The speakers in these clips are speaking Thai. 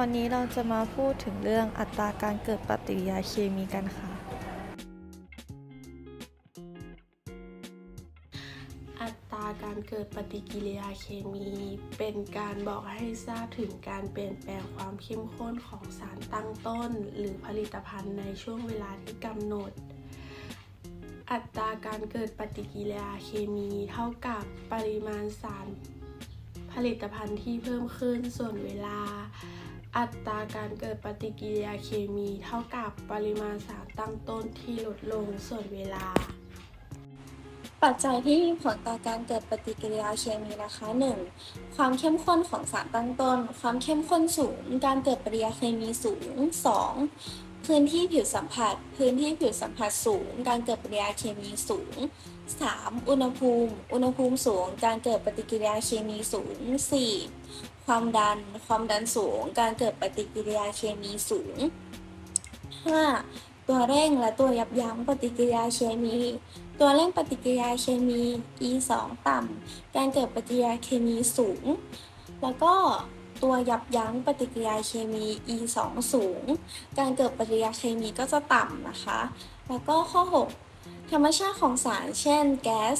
วันนี้เราจะมาพูดถึงเรื่องอัตราการเกิดปฏิกิริยาเคมีกันค่ะ อัตราการเกิดปฏิกิริยาเคมี เป็นการบอกให้ทราบถึงการเปลี่ยนแปลงความเข้มข้นของสารตั้งต้น หรือผลิตภัณฑ์ในช่วงเวลาที่กำหนด อัตราการเกิดปฏิกิริยาเคมีเท่ากับปริมาณสารผลิตภัณฑ์ที่เพิ่มขึ้นส่วนเวลา อัตราการเกิดปฏิกิริยาเคมีเท่ากับปริมาณสารตั้งต้นที่ลดลงส่วนเวลา ปัจจัยที่มีผลต่อการเกิดปฏิกิริยาเคมีนะคะ 1. ความเข้มข้นของสารตั้งต้น ความเข้มข้นสูง การเกิดปฏิกิริยาเคมีสูง 2. พื้นที่ผิวสัมผัส พื้นที่ผิวสัมผัสสูง การเกิดปฏิกิริยาเคมีสูง 3. อุณหภูมิ อุณหภูมิสูง การเกิดปฏิกิริยาเคมีสูง 4. ความดัน ความดันสูง การเกิดปฏิกิริยาเคมีสูง 5. ตัวเร่งและตัวยับยั้งปฏิกิริยาเคมี ตัวเร่งปฏิกิริยาเคมี E 2 ต่ำ การเกิดปฏิกิริยาเคมีสูง แล้วก็ตัวยับยั้งปฏิกิริยาเคมี E 2 สูง การเกิดปฏิกิริยาเคมีก็จะต่ำนะคะ แล้วก็ข้อ 6 ธรรมชาติของสาร เช่น แก๊ส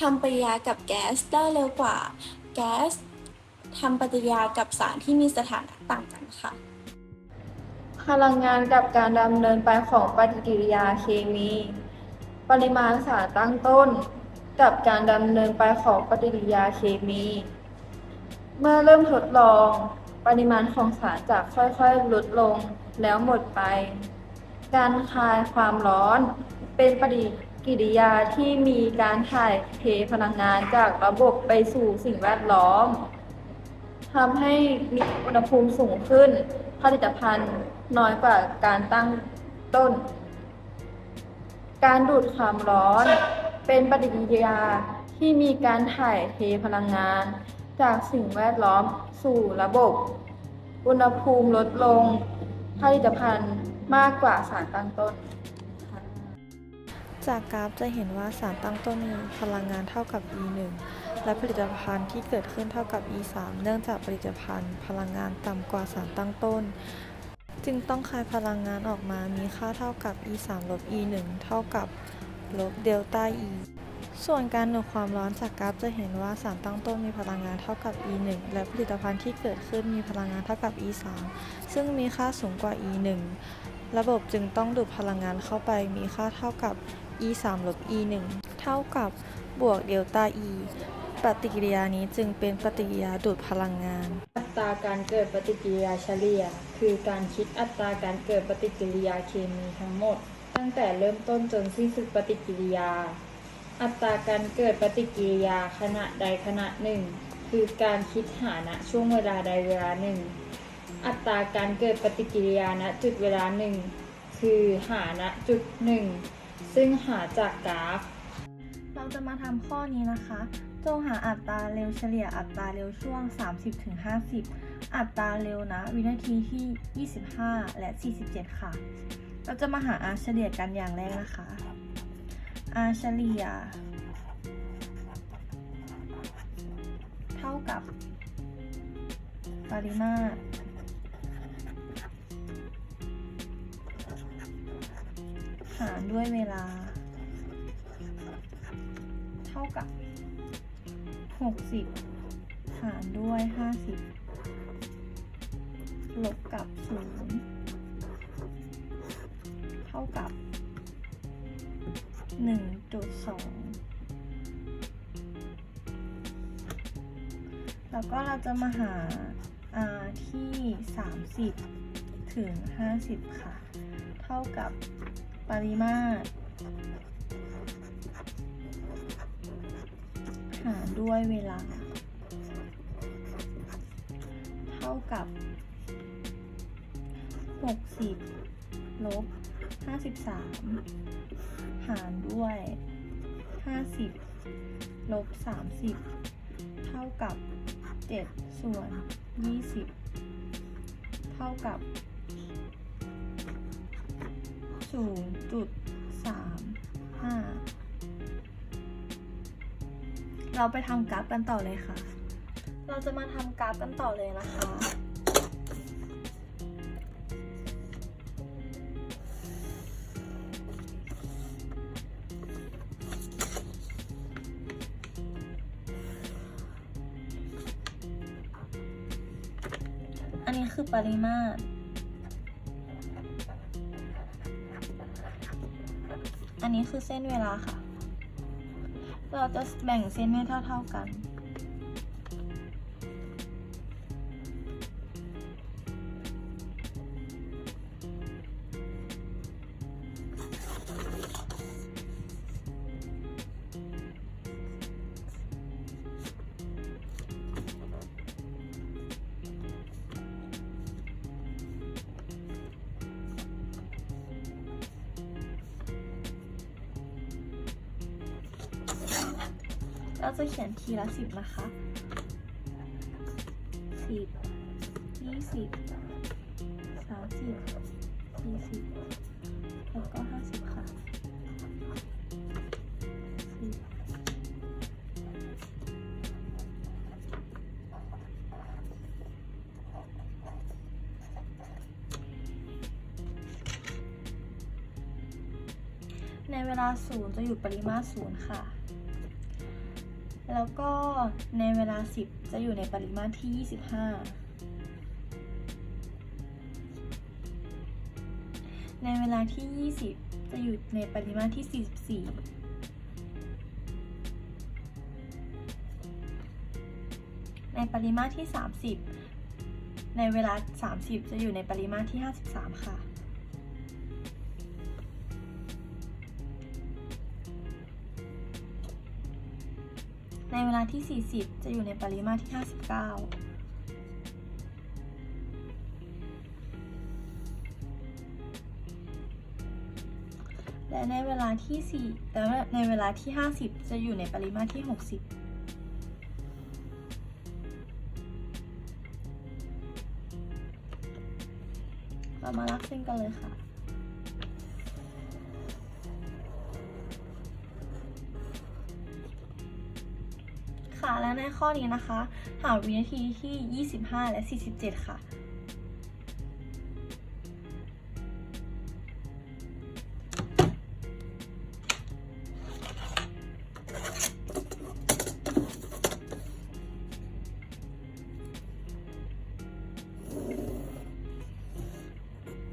ทำปฏิกิริยากับแก๊สได้เร็วกว่า แก๊ส ทำปฏิกิริยากับสารที่มีสถานะต่างกันค่ะ พลังงานกับการดำเนินไปของปฏิกิริยาเคมี ปริมาณสารตั้งต้น กับการดำเนินไปของปฏิกิริยาเคมี เมื่อเริ่มทดลอง ปริมาณของสารจะค่อยๆลดลงแล้วหมดไป การคลายความร้อนเป็นปฏิกิริยาที่มีการถ่ายเทพลังงานจากระบบไปสู่สิ่งแวดล้อม ทำให้มีอุณหภูมิสูงขึ้น ผลิตภัณฑ์น้อยกว่าการตั้งต้น การดูดความร้อน เป็นปฏิกิริยาที่มีการถ่ายเทพลังงาน จากสิ่งแวดล้อมสู่ระบบ อุณหภูมิลดลง ผลิตภัณฑ์มากกว่าสารตั้งต้น จากกราฟจะเห็นว่าสารตั้งต้นมีพลังงานเท่ากับ E 1 และผลิตภัณฑ์ที่เกิดขึ้นเท่ากับ E 3 เนื่องจากผลิตภัณฑ์ พลังงานต่ำกว่าสารตั้งต้น จึงต้องคายพลังงานออกมามีค่าเท่ากับ E 3 ลบ E 1 เท่ากับลบเดลต้า E ส่วนการดูดความร้อนจากกราฟจะเห็นว่าสารตั้งต้นมีพลังงานเท่ากับ E 1 และผลิตภัณฑ์ที่เกิดขึ้นมีพลังงานเท่ากับ E 3 ซึ่งมีค่าสูงกว่า E 1 ระบบจึงต้องดูดพลังงานเข้าไปมีค่าเท่ากับ e 3 ลบ e 1 เท่ากับบวกเดลต้า e ปฏิกิริยานี้จึงเป็นปฏิกิริยาดูดพลังงาน อัตราการเกิดปฏิกิริยาเฉลี่ย คือการคิดอัตราการเกิดปฏิกิริยาเคมีทั้งหมด ตั้งแต่เริ่มต้นจนสิ้นสุดปฏิกิริยา อัตราการเกิดปฏิกิริยาขณะใดขณะหนึ่ง คือการคิดหาณช่วงเวลาใดเวลาหนึ่ง อัตราการเกิดปฏิกิริยาณจุดเวลาหนึ่งคือหาณจุดหนึ่งซึ่งหาจากกราฟ เราจะมาทำข้อนี้นะคะ จงหาอัตราเร็วเฉลี่ยอัตราเร็วช่วง 30-50 อัตราเร็วนะวินาทีที่ 25 และ 47 ค่ะ เราจะมาหา r เฉลี่ยกันอย่างแรกนะคะ r เฉลี่ย เท่ากับปริมาตรหารด้วยเวลา เท่ากับ 60 หารด้วย 50 ลบกับ 0 เท่ากับ 1.2 แล้วก็เราจะมาหา r ที่ 30 ถึง 50 ค่ะ เท่ากับปริมาตรหาร ด้วยเวลา เท่ากับ 60 ลบ 53 หารด้วย 50 ลบ 30 เท่ากับ 7 ส่วน 20 เท่ากับ 0.35 เราไปทำกราฟกันต่อเลยค่ะ เราจะมาทำกราฟกันต่อเลยนะคะอันนี้คือปริมาตร อันนี้คือเส้นเวลาค่ะ เราจะแบ่งเส้นให้เท่า ๆกัน เราจะเขียนทีละสิบนะคะสิบยี่สิบสามสิบสี่สิบแล้วก็ห้าสิบค่ะสิบในเวลาศูนย์จะอยู่ปริมาตรศูนย์ค่ะ แล้วก็ในเวลา 10 จะอยู่ในปริมาตรที่ 25 ในเวลาที่ 20 จะอยู่ในปริมาตรที่ 44ในปริมาตรที่ 30 ในเวลา 30 จะอยู่ในปริมาตรที่ 53 ค่ะ ในเวลาที่ 40 จะอยู่ในปริมาตรที่ 59และในเวลาที่ 4และในเวลาที่ 50 จะอยู่ในปริมาตรที่ 60เรามาลักเส้นกันเลยค่ะ คะ และในข้อนี้นะคะ หาวินาทีที่ 25 และ 47 ค่ะ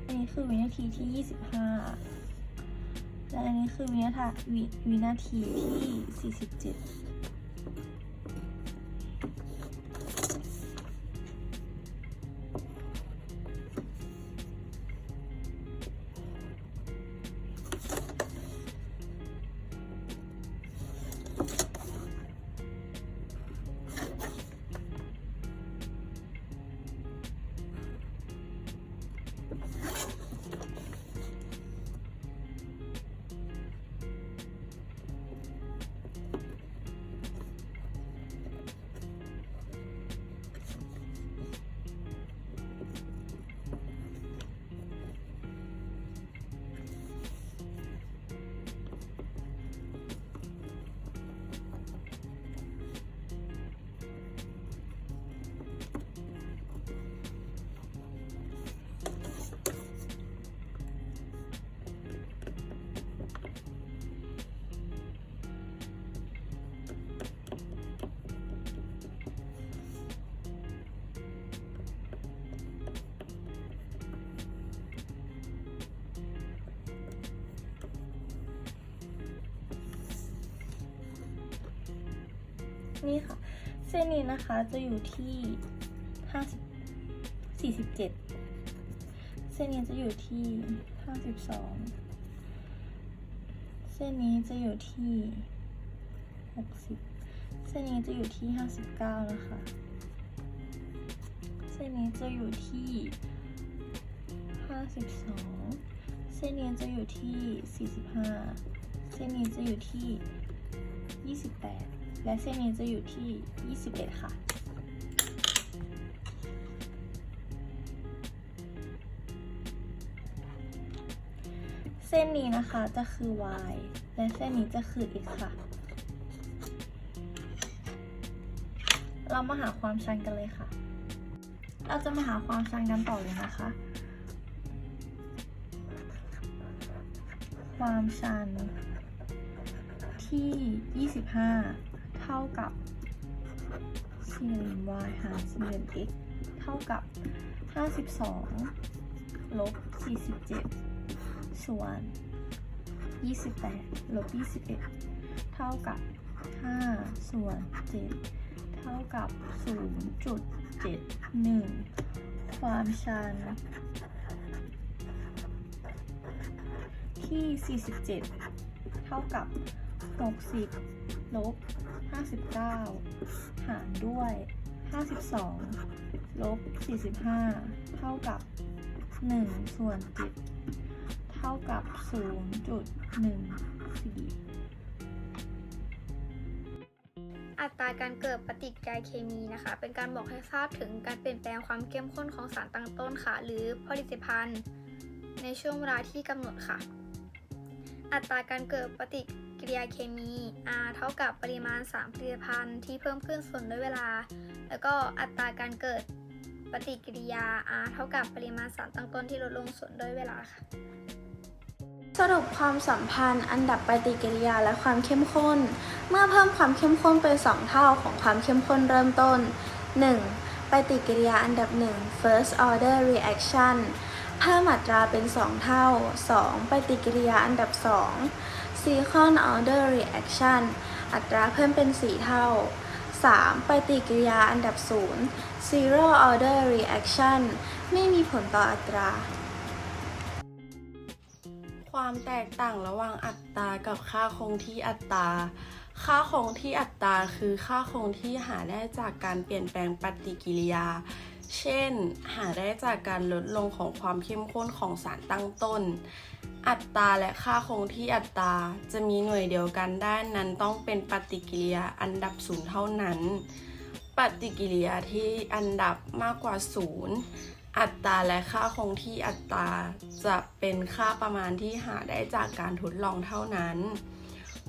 อันนี้คือวินาทีที่ 25 และอันนี้คือวินาทีวินาทีที่ 47 นี่ค่ะ เส้นนี้นะคะจะอยู่ที่ห้าสิบสี่สิบเจ็ดเส้นนี้จะอยู่ที่ห้าสิบสองเส้นนี้จะอยู่ที่หกสิบเส้นนี้จะอยู่ที่ห้าสิบเก้านะคะ เส้นนี้จะอยู่ที่ห้าสิบสองเส้นนี้จะอยู่ที่สี่สิบห้าเส้นนี้จะอยู่ที่ยี่สิบแปด และเส้นนี้จะอยู่ที่ 21 ค่ะ เส้นนี้นะคะจะคือ y และเส้นนี้จะคือ x ค่ะ เรามาหาความชันกันเลยค่ะ เราจะมาหาความชันกันต่อเลยนะคะ ความชันที่ 25 ท่ากับสี่เหลี่ยม y หารสี่เหลี่ยม x เท่ากับ 52 ลบ 47 ส่วน 28 ลบ 21 เท่ากับ 5 ส่วน 7 เท่ากับ 0.71 ความชันที่ 47 เท่ากับ 60 ลบ 59 หารด้วย 52 ลบ 45 เท่ากับ 1 ส่วน7เท่ากับ 0.14 อัตราการเกิดปฏิกิริยาเคมีนะคะ เป็นการบอกให้ทราบถึงการเปลี่ยนแปลงความเข้มข้นของสารตั้งต้นค่ะ หรือผลิตภัณฑ์ ในช่วงเวลาที่กำหนดค่ะ อัตราการเกิดปฏิกิริยาเคมี R เท่ากับปริมาณสารผลิตภัณฑ์ที่เพิ่มขึ้นส่วนด้วยเวลา แล้วก็อัตราการเกิดปฏิกิริยา R เท่ากับปริมาณสารตั้งต้นที่ลดลงส่วนด้วยเวลาค่ะ สรุปความสัมพันธ์อันดับปฏิกิริยาและความเข้มข้น เมื่อเพิ่มความเข้มข้นเป็น 2 เท่าของความเข้มข้นเริ่มต้น 1. ปฏิกิริยาอันดับ 1 first order reaction เพิ่มอัตราเป็น 2 เท่า 2. ปฏิกิริยาอันดับ 2 second order reaction อัตราเพิ่มเป็น 4 เท่า 3. ปฏิกิริยาอันดับ 0 zero order reaction ไม่มีผลต่ออัตรา ความแตกต่างระหว่างอัตรากับค่าคงที่อัตราค่าคงที่อัตราคือค่าคงที่หาได้จากการเปลี่ยนแปลงปฏิกิริยา เช่น หาได้จากการลดลงของความเข้มข้นของสารตั้งต้น อัตราและค่าคงที่อัตราจะมีหน่วยเดียวกันด้านั้นต้องเป็นปฏิกิริยาอันดับศูนย์เท่านั้น ปฏิกิริยาที่อันดับมากกว่าศูนย์อัตราและค่าคงที่อัตราจะเป็นค่าประมาณที่หาได้จากการทดลองเท่านั้น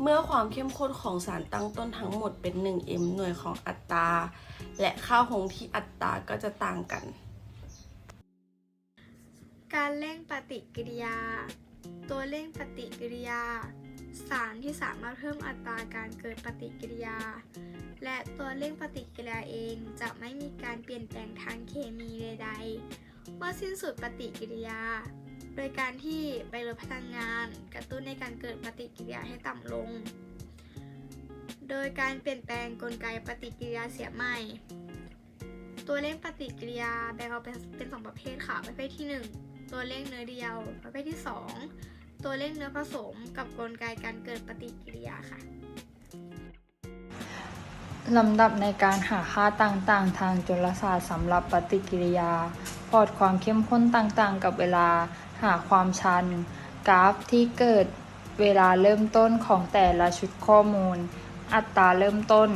เมื่อความเข้มข้นของสารตั้งต้นทั้งหมดเป็น 1m หน่วยของอัตรา และค่าคงที่อัตราก็จะต่างกัน การเร่งปฏิกิริยา ตัวเร่งปฏิกิริยา สารที่สามารถเพิ่มอัตราการเกิดปฏิกิริยา และตัวเร่งปฏิกิริยาเองจะไม่มีการเปลี่ยนแปลงทางเคมีใด ๆ เมื่อสิ้นสุดปฏิกิริยา โดยการที่ไปลดพลังงาน กระตุ้นในการเกิดปฏิกิริยาให้ต่ำลง โดยการเปลี่ยนแปลงกลไกปฏิกิริยาเสียใหม่ ตัวเร่งปฏิกิริยาแบ่งออกเป็นเป็นสองประเภทค่ะ ประเภทที่ 1 ตัวเร่งเนื้อเดียว ประเภทที่ 2 ตัวเร่งเนื้อผสมกับกลไกการเกิดปฏิกิริยาค่ะลำดับในการหาค่าต่างๆ ทางจุลศาสตร์สำหรับปฏิกิริยา พอร์ตความเข้มข้นต่างๆ กับเวลา หาความชัน กราฟที่เกิดเวลาเริ่มต้นของแต่ละชุดข้อมูล อัตราเริ่มต้น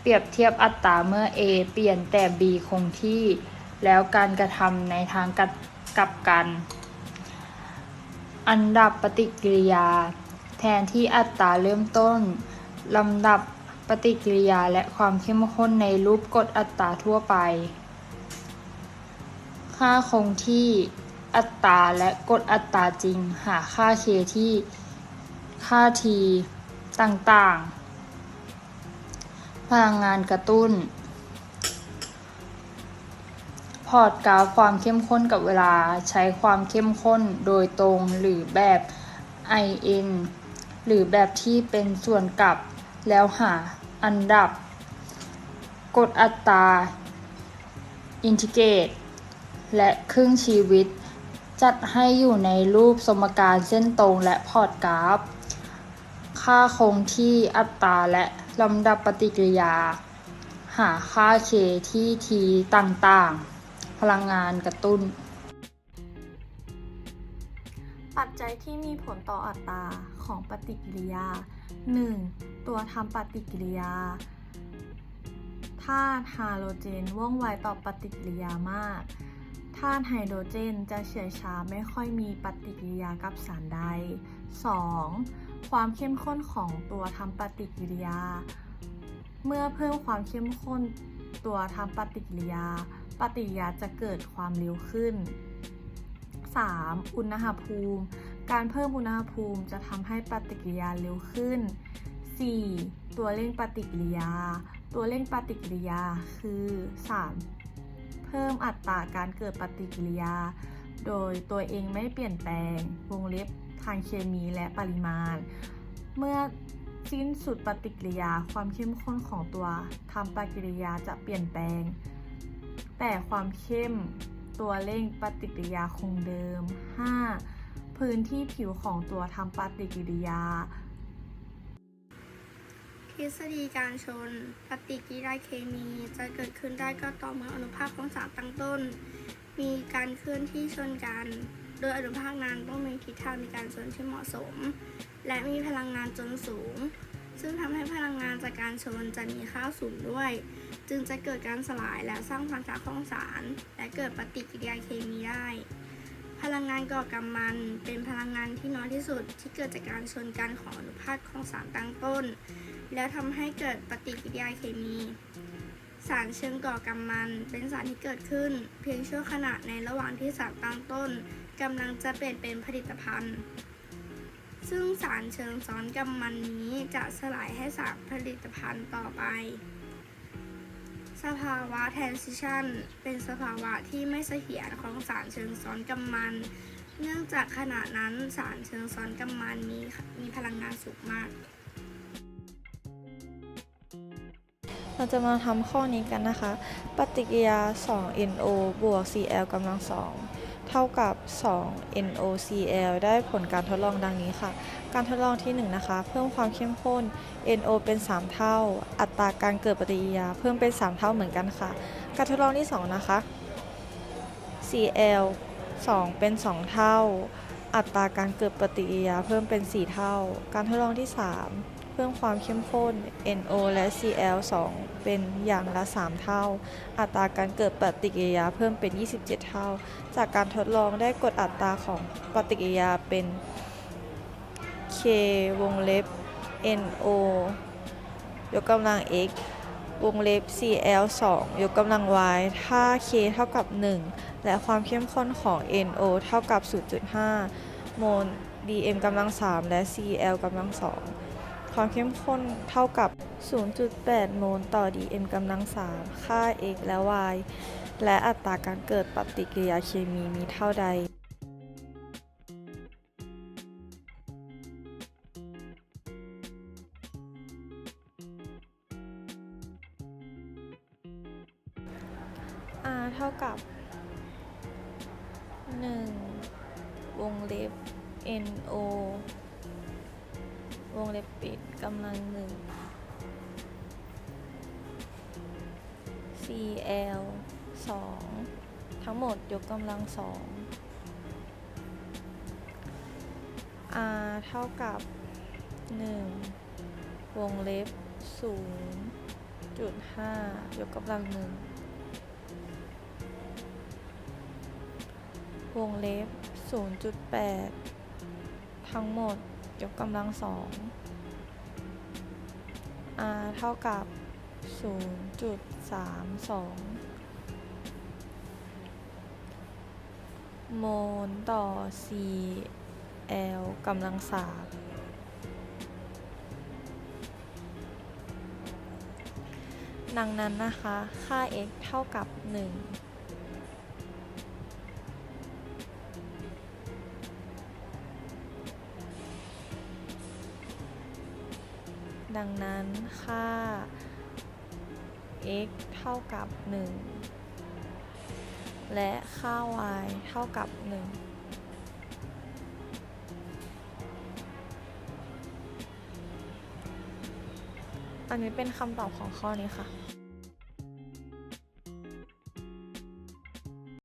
เปรียบเทียบอัตราเมื่อ A เปลี่ยนแต่ B คงที่ แล้วการกระทำในทางกลับกลับกัน อันดับปฏิกิริยา แทนที่อัตราเริ่มต้นลำดับปฏิกิริยาและความเข้มข้นในรูปกฎอัตราทั่วไป ค่าคงที่ อัตราและกฎอัตราจริง หาค่า k ที่ค่า t ต่างๆ พลังงานกระตุ้น พอร์ตกราฟความเข้มข้นกับเวลาใช้ความเข้มข้นโดยตรงหรือแบบ IN หรือแบบที่เป็นส่วนกลับ แล้วหาอันดับกดอัตรา อินทิเกรตและครึ่งชีวิต จัดให้อยู่ในรูปสมการเส้นตรงและพอร์ตกราฟ ค่าคงที่อัตราและลำดับปฏิกิริยา หาค่า k ที่ t ต่างๆ พลังงานกระตุ้น ปัจจัยที่มีผลต่ออัตราของปฏิกิริยา 1. ตัวทำปฏิกิริยาธาตุไฮโดรเจนว่องไวต่อปฏิกิริยามาก ธาตุไฮโดรเจนจะเฉื่อยช้าไม่ค่อยมีปฏิกิริยากับสารใด 2. ความเข้มข้นของตัวทำปฏิกิริยา เมื่อเพิ่มความเข้มข้นตัวทำปฏิกิริยา ปฏิกิริยาจะเกิดความเร็วขึ้น 3. อุณหภูมิ การเพิ่มอุณหภูมิจะทำให้ปฏิกิริยาเร็วขึ้น 4. ตัวเร่งปฏิกิริยา ตัวเร่งปฏิกิริยาคือ 3 เพิ่มอัตราการเกิดปฏิกิริยา โดยตัวเองไม่เปลี่ยนแปลง วงเล็บทางเคมีและปริมาณ เมื่อสิ้นสุดปฏิกิริยาความเข้มข้นของตัวทำปฏิกิริยาจะเปลี่ยนแปลง แต่ความเข้มตัวเร่งปฏิกิริยาคงเดิม 5. พื้นที่ผิวของตัวทำปฏิกิริยา ฤษฎีการชน ปฏิกิริยาเคมีจะเกิดขึ้นได้ก็ต่อเมื่ออนุภาคของสารตั้งต้น มีการเคลื่อนที่ชนกัน โดยอนุภาคนั้นต้องมีทิศทางในการชนที่เหมาะสม และมีพลังงานจนสูง ซึ่งทำให้พลังงานจากการชนจะมีค่าสูงด้วย จึงจะเกิดการสลายและสร้างพันธะของสาร และเกิดปฏิกิริยาเคมีได้พลังงานก่อกำมันเป็นพลังงานที่น้อยที่สุดที่เกิดจากการชนกันของอนุภาคของสารตั้งต้น แล้วทำให้เกิดปฏิกิริยาเคมี สารเชิงก่อกำมัน เป็นสารที่เกิดขึ้น เพียงชั่วขณะในระหว่างที่สารตั้งต้นกำลังจะเปลี่ยนเป็นผลิตภัณฑ์ ซึ่งสารเชิงซ้อนกำมันนี้จะสลายให้สารผลิตภัณฑ์ต่อไป สภาวะ transition เป็นสภาวะที่ไม่เสถียรของสารเชิงซ้อนกำมันเนื่องจากขณะนั้นสารเชิงซ้อนกำมันมีมีพลังงานสูงมาก เราจะมาทำข้อนี้กันนะคะ ปฏิกิริยา 2NO บวก Cl กำลัง 2 เท่ากับ 2 NOCl ได้ผลการทดลองดังนี้ค่ะ การทดลองที่ 1 นะคะ เพิ่มความเข้มข้น NO เป็น 3 เท่า อัตราการเกิดปฏิกิริยาเพิ่มเป็น 3 เท่าเหมือนกันค่ะ การทดลองที่ 2 นะคะ Cl 2 เป็น 2 เท่า อัตราการเกิดปฏิกิริยาเพิ่มเป็น 4 เท่า การทดลองที่ 3 พิ่มความเข้มข้น NO และ Cl 2 เป็นอย่างละ 3 เท่า อัตราการเกิดปฏิกิริยาเพิ่มเป็น 27 เท่า จากการทดลองได้กดอัตราของปฏิกิริยาเป็น K วงเล็บ NO ยกกำลัง x วงเล็บ Cl 2ยกกำลัง y ถ้า K เท่ากับ 1 และความเข้มข้นของ NO เท่ากับ 0.5 โมล dm กำลัง 3 และ Cl กำลัง 2 ความเข้มข้นเท่ากับ 0.8 โมลต่อ dm กำลัง 3 ค่า x และ y และอัตราการเกิดปฏิกิริยาเคมีมีเท่าใด r เท่ากับ 1 วงเล็บ 0.5 ยกกำลังหนึ่งวงเล็บ 0.8 ทั้งหมด ยกกำลังสอง r เท่ากับ 0.32 โมลต่อ cl กำลังสามดังนั้นนะคะ ค่า x เท่ากับ 1ดังนั้นค่า x เท่ากับ 1 และค่า y เท่ากับ 1 อันนี้เป็นคำตอบของข้อนี้ค่ะ